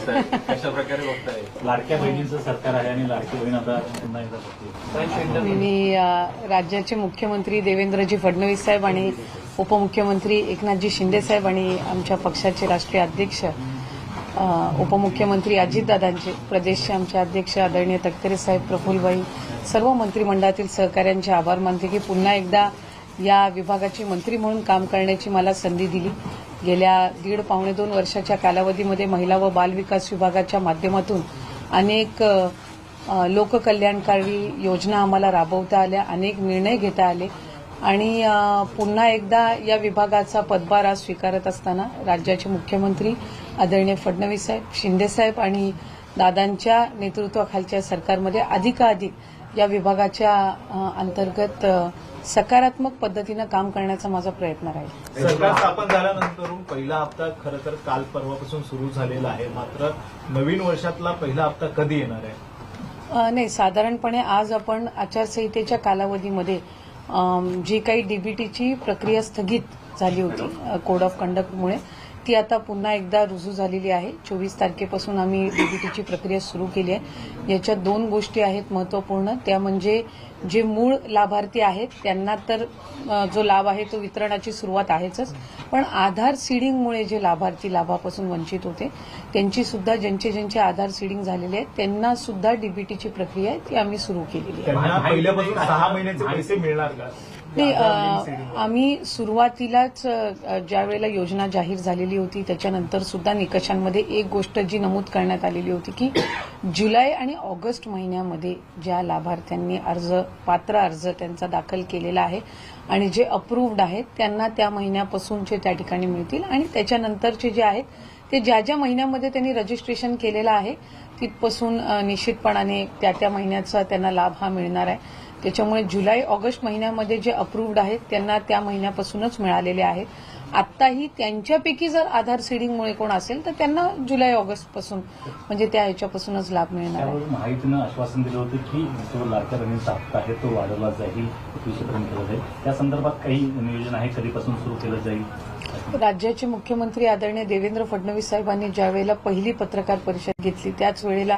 दिसत कशा प्रकारे बघताय? लाडक्या बहिणींचं सरकार आहे आणि लाडकी बहीण आता पुन्हा एकदा बघते. मी राज्याचे मुख्यमंत्री देवेंद्रजी फडणवीस साहेब आणि उपमुख्यमंत्री एकनाथजी शिंदे साहेब आणि आमच्या पक्षाचे राष्ट्रीय अध्यक्ष उपमुख्यमंत्री अजितदादांचे प्रदेशचे आमचे अध्यक्ष आदरणीय तटकरे साहेब प्रफुल्लबाई सर्व मंत्रिमंडळातील सहकाऱ्यांचे आभार मानते की पुन्हा एकदा या विभागाची मंत्री म्हणून काम करण्याची मला संधी दिली. गेल्या दीड पावणे दोन वर्षाच्या कालावधीमध्ये महिला व बालविकास विभागाच्या माध्यमातून अनेक लोककल्याणकारी योजना आम्हाला राबवता आल्या अनेक निर्णय घेता आले. आणि पुन्हा एकदा या विभागाचा पदभार आज स्वीकारत असताना राज्याचे मुख्यमंत्री आदरणीय फडणवीस साहेब शिंदेसाहेब आणि दादांच्या नेतृत्वाखालच्या सरकारमध्ये अधिकाधिक या विभागाच्या अंतर्गत सकारात्मक पद्धतीनं काम करण्याचा माझा प्रयत्न राहील. सरकार स्थापन झाल्यानंतर पहिला हप्ता खरं तर काल परवापासून सुरू झालेला आहे. मात्र नवीन वर्षातला पहिला हप्ता कधी येणार आहे? नाही साधारणपणे आज आपण आचारसंहितेच्या कालावधीमध्ये जी काही डीबीटीची प्रक्रिया स्थगित झाली होती कोड ऑफ कंडक्टमुळे ती आता पुन्हा एकदा रुजू झालेली आहे. चोवीस तारखेपासून आम्ही डीबीटीची प्रक्रिया सुरू केली आहे. याच्यात दोन गोष्टी आहेत महत्त्वपूर्ण त्या म्हणजे जे मूळ लाभार्थी आहेत त्यांना तर जो लाभ आहे तो वितरणाची सुरुवात आहेच पण आधार सीडिंगमुळे जे लाभार्थी लाभापासून वंचित होते त्यांची सुद्धा ज्यांचे ज्यांचे आधार सीडिंग झालेले आहेत त्यांना सुद्धा डीबीटीची प्रक्रिया आहे ती आम्ही सुरू केलेली आहे. नाही आम्ही सुरुवातीलाच ज्या वेळेला योजना जाहीर झालेली होती त्याच्यानंतर सुद्धा निकषांमध्ये एक गोष्ट जी नमूद करण्यात आलेली होती की जुलै आणि ऑगस्ट महिन्यामध्ये ज्या लाभार्थ्यांनी अर्ज पात्र अर्ज त्यांचा दाखल केलेला आहे आणि जे अप्रूव्ड आहेत त्यांना त्या महिन्यापासूनचे त्या ठिकाणी मिळतील आणि त्याच्यानंतरचे जे आहेत ते ज्या ज्या महिन्यामध्ये त्यांनी रजिस्ट्रेशन केलेलं आहे तिथपासून निश्चितपणाने त्या त्या महिन्याचा त्यांना लाभ हा मिळणार आहे. त्याच्यामुळे जुलै ऑगस्ट महिन्यामध्ये जे अप्रूव्ड आहेत त्यांना त्या महिन्यापासूनच मिळालेले आहेत आत्ताही त्यांच्यापैकी जर आधार सीडिंगमुळे कोण असेल तर त्यांना जुलै ऑगस्टपासून म्हणजे त्या ह्याच्यापासूनच लाभ मिळणार आहे. माहितीनं आश्वासन दिलं होतं की जो लाडक्या बहिणींचा हप्ता आहे तो वाढवला जाईल एकवीसशेपर्यंत केला जाईल. त्या संदर्भात काही नियोजन आहे कधीपासून सुरू केलं जाईल? राज्याचे मुख्यमंत्री आदरणीय देवेंद्र फडणवीस साहेबांनी ज्या वेळेला पहिली पत्रकार परिषद घेतली त्याच वेळेला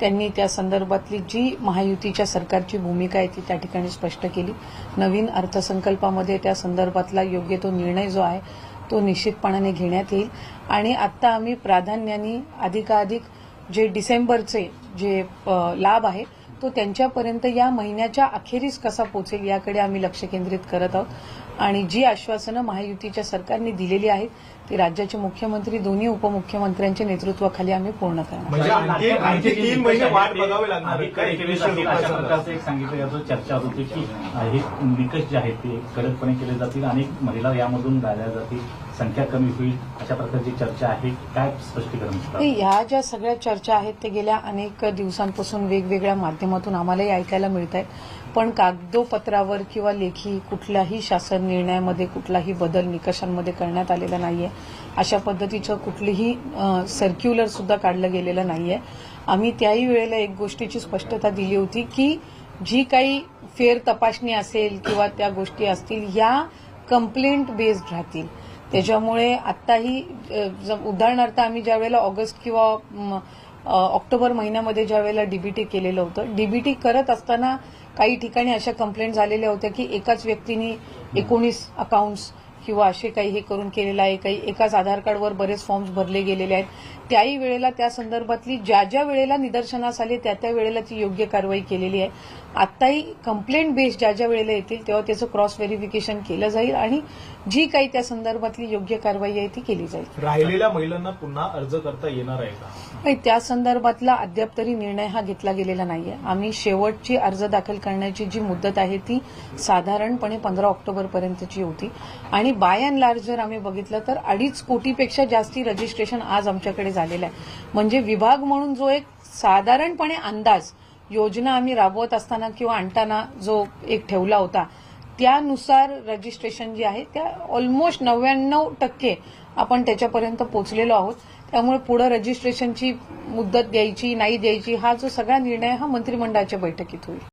त्यांनी त्या संदर्भातली जी महायुतीच्या सरकारची भूमिका आहे ती त्या ठिकाणी स्पष्ट केली. नवीन अर्थसंकल्पामध्ये त्या संदर्भातला योग्य तो निर्णय जो आहे तो निश्चितपणाने घेण्यात येईल. आणि आत्ता आम्ही प्राधान्याने अधिकाधिक जे डिसेंबरचे जे लाभ आहे तो त्यांच्यापर्यंत या महिन्याच्या अखेरीस कसा पोचेल याकडे आम्ही लक्ष केंद्रित करत आहोत. आणि जी आश्वासनं महायुतीच्या सरकारने दिलेली आहेत ती राज्याचे मुख्यमंत्री दोन्ही उपमुख्यमंत्र्यांच्या नेतृत्वाखाली आम्ही पूर्ण करणार. म्हणजे तीन महिने वाट बघावे लागणार एक सांगितलं याचं चर्चा होत की हे निकष जे आहेत ते कडकपणे केले जातील. आणि महिला यामधून गाळल्या जातील. संख्या कमी होईल. अशा प्रकारची चर्चा आहे. काय स्पष्टीकरण ह्या ज्या सगळ्या चर्चा आहेत ते गेल्या अनेक दिवसांपासून वेगवेगळ्या माध्यमातून आम्हालाही ऐकायला मिळत आहेत पण कागदोपत्रावर किंवा लेखी कुठल्याही शासन निर्णयामध्ये कुठलाही बदल निकषांमध्ये करण्यात आलेला नाहीये. अशा पद्धतीचं कुठलीही सर्क्युलरसुद्धा काढलं गेलेलं नाही आहे आम्ही त्याही वेळेला एक गोष्टीची स्पष्टता दिली होती की जी काही फेर तपासणी असेल किंवा त्या गोष्टी असतील या कंप्लेंट बेस्ड राहतील. त्याच्यामुळे आत्ताही उदाहरणार्थ आम्ही ज्या वेळेला ऑगस्ट किंवा ऑक्टोबर महिन्यामध्ये ज्या वेळेला डीबीटी केलेलं होतं डीबीटी करत असताना काही ठिकाणी अशा कंप्लेंट झालेल्या होत्या की एकाच व्यक्तीने एकोणीस अकाउंट्स किंवा असे काही हे करून केलेलं आहे काही एकाच आधार कार्डवर बरेच फॉर्म्स भरले गेलेले आहेत. त्याही वेळेला त्या संदर्भातली ज्या ज्या वेळेला निदर्शनास आले त्या त्या वेळेला ती योग्य कारवाई केलेली आहे. आत्ताही कंप्लेंट बेस ज्या ज्या वेळेला येतील तेव्हा त्याचं क्रॉस व्हेरिफिकेशन केलं जाईल आणि जी काही त्या संदर्भातली योग्य कारवाई आहे ती केली जाईल. राहिलेल्या महिलांना पुन्हा अर्ज करता येणार आहे का? नाही त्या संदर्भातला अद्याप तरी निर्णय हा घेतला गेलेला नाहीये. आम्ही शेवटची अर्ज दाखल करण्याची जी मुदत आहे ती साधारणपणे पंधरा ऑक्टोबर पर्यंतची होती. आणि आणि बाय अँड लार्ज जर आम्ही बघितलं तर अडीच कोटीपेक्षा जास्ती रजिस्ट्रेशन आज आमच्याकडे झालेलं आहे. म्हणजे विभाग म्हणून जो एक साधारणपणे अंदाज योजना आम्ही राबवत असताना किंवा आणताना जो एक ठेवला होता त्यानुसार रजिस्ट्रेशन जे आहे त्या ऑलमोस्ट नव्याण्णव टक्के आपण त्याच्यापर्यंत पोचलेलो आहोत. त्यामुळे पुढे रजिस्ट्रेशनची मुदत द्यायची नाही द्यायची हा जो सगळा निर्णय हा मंत्रिमंडळाच्या बैठकीत होईल.